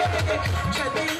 Chegou.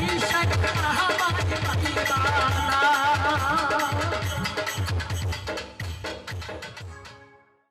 Aisha.